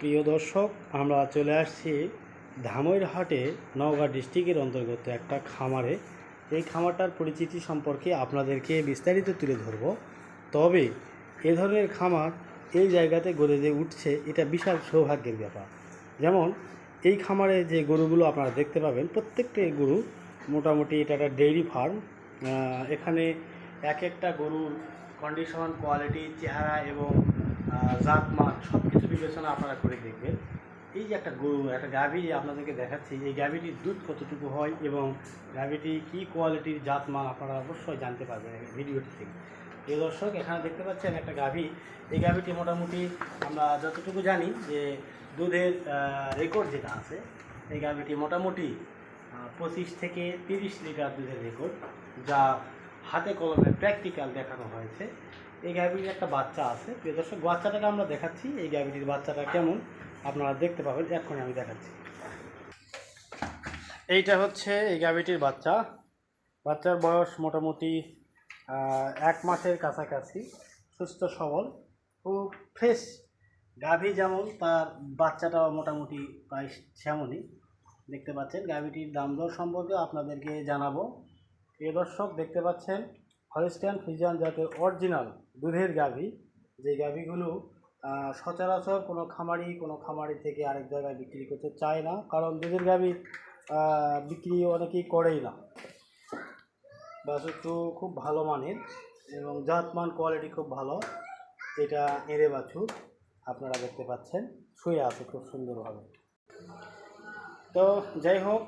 প্রিয় দর্শক, আমরা চলে আসছি ধামইরহাটে নওগাঁ ডিস্ট্রিক্টের অন্তর্গত একটা খামারে। এই খামারটার পরিচিতি সম্পর্কে আপনাদেরকে বিস্তারিত তুলে ধরব। তবে এ ধরনের খামার এই জায়গাতে গড়ে যে উঠছে, এটা বিশাল সৌভাগ্যের ব্যাপার। যেমন, এই খামারে যে গরুগুলো আপনারা দেখতে পাবেন, প্রত্যেকটি গরু মোটামুটি এটা একটা ডেইরি ফার্ম। এখানে এক একটা গরুর কন্ডিশন কোয়ালিটি চেহারা এবং জাত, মান সব কিছু বিবেচনা আপনারা করে দেখবেন। এই যে একটা গরু, একটা গাভী আপনাদেরকে দেখাচ্ছি, এই গাভীটির দুধ কতটুকু হয় এবং গাভীটি কী কোয়ালিটির জাত, মান আপনারা অবশ্যই জানতে পারবেন ভিডিওটি থেকে। এই দর্শক, এখানে দেখতে পাচ্ছেন একটা গাভী। এই গাভীটি মোটামুটি আমরা যতটুকু জানি যে দুধের রেকর্ড যেটা আছে, এই গাভীটি মোটামুটি পঁচিশ থেকে তিরিশ লিটার দুধের রেকর্ড যা হাতে কলমে প্র্যাকটিক্যাল দেখানো হয়েছে। এই গাভীটির একটা বাচ্চা আছে। প্রিয় দর্শক, বাচ্চাটাকে আমরা দেখাচ্ছি। এই গাভীটির বাচ্চাটা কেমন? আপনারা দেখতে পাবেন। এক্ষুনি আমি দেখাচ্ছি। এইটা হচ্ছে এই গাভীটির বাচ্চা। বাচ্চার বয়স মোটামুটি এক মাসের কাছাকাছি। সুস্থ, সবল খুব ফ্রেশ গাভী যেমন, তার বাচ্চাটাও মোটামুটি প্রায় সেমনই। দেখতে পাচ্ছেন গাভীটির দাম দর সম্পর্কে আপনাদেরকে জানাব। প্রিয় দর্শক, দেখতে পাচ্ছেন হলিস্টিয়ান ফ্রিজিয়ান জাতের অরিজিনাল দুধের গাভী। যে গাভীগুলো সচরাচর কোনো খামারি কোনো খামারি থেকে আরেক জায়গায় বিক্রি করতে চায় না। কারণ দুধের গাভী বিক্রি অনেকেই করেই না। বাছুরটি খুব ভালো মানের এবং জাতমান কোয়ালিটি খুব ভালো। এটা এঁড়ে বাছুর, আপনারা দেখতে পাচ্ছেন। শুয়ে আছে খুব সুন্দরভাবে। তো যাই হোক